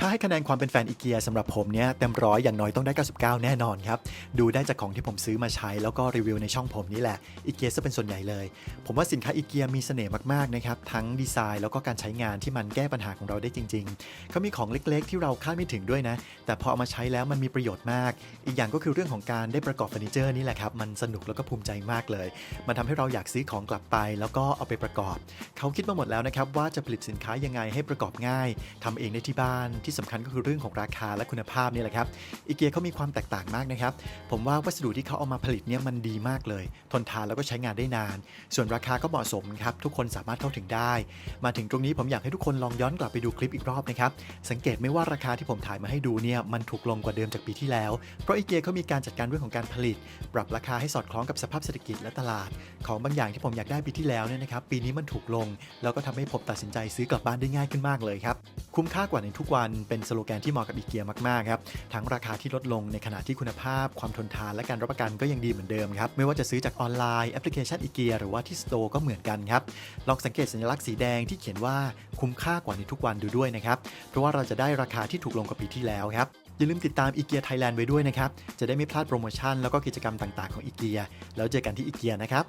ถ้าให้คะแนนความเป็นแฟนอีเกียสำหรับผมเนี่ยเต็มร้อยอย่างน้อยต้องได้ 99 แน่นอนครับ ดูได้จากของที่ผมซื้อมาใช้ แล้วก็รีวิวในช่องผมนี่แหละอีเกียจะเป็นส่วนใหญ่เลย ผมว่าสินค้าอีเกียมีเสน่ห์มากๆนะครับทั้งดีไซน์แล้วก็การใช้งานที่มันแก้ปัญหาของเราได้จริงๆเขามีของเล็กๆ ที่เราคาดไม่ถึงด้วยนะ แต่พอเอามาใช้แล้วมันมีประโยชน์มาก อีกอย่างก็คือเรื่องของการได้ประกอบเฟอร์นิเจอร์นี่แหละครับมันสนุกแล้วก็ภูมิใจมากเลย มันทำให้เราอยากซื้อของกลับไป แล้วก็เอาไปประกอบ เขาคิดมาหมดแล้วนะครับว่าจะผลิตสินค้ายังไงให้ประกอบง่ายทำเองได้ที่บ้านที่สำคัญก็คือเรื่องของราคาและคุณภาพนี่แหละครับอีเกียเขามีความแตกต่างมากนะครับ ผมว่าวัสดุที่เขาเอามาผลิตเนี่ยมันดีมากเลย ทนทานแล้วก็ใช้งานได้นาน ส่วนราคาก็เหมาะสมครับ ทุกคนสามารถเข้าถึงได้ มาถึงตรงนี้ผมอยากให้ทุกคนลองย้อนกลับไปดูคลิปอีกรอบนะครับ สังเกตไหม่ว่าราคาที่ผมถ่ายมาให้ดูเนี่ยมันถูกลงกว่าเดิมจากปีที่แล้ว เพราะอีเกียเขามีการจัดการเรื่องของการผลิต ปรับราคาให้สอดคล้องกับสภาพเศรษฐกิจและตลาด ของบางอย่างที่ผมอยากได้ปีที่แล้วเนี่ยนะครับปีนี้มันถูกลง แล้วก็ทำให้ผมตัดสินใจซื้อกลับบ้านได้ง่ายขึ้นมากเลยครับ คุ้มค่ากว่าในทุกวันเป็นสโลแกนที่เหมาะกับอีเกียมากๆครับทั้งราคาที่ลดลงในขณะที่คุณภาพ ความทนทานและการรับประกันก็ยังดีเหมือนเดิมครับไม่ว่าจะซื้อจากออนไลน์แอปพลิเคชันอีเกียหรือว่าที่สโตร์ก็เหมือนกันครับลองสังเกตสัญลักษณ์สีแดงที่เขียนว่าคุ้มค่ากว่าในทุกวันดูด้วยนะครับเพราะว่าเราจะได้ราคาที่ถูกลงกว่าปีที่แล้วครับอย่าลืมติดตามอีเกียไทยแลนด์ไว้ด้วยนะครับจะได้ไม่พลาดโปรโมชั่นแล้วก็กิจกรรมต่างๆของอีเกียแล้วเจอกันที่อีเกียนะครับ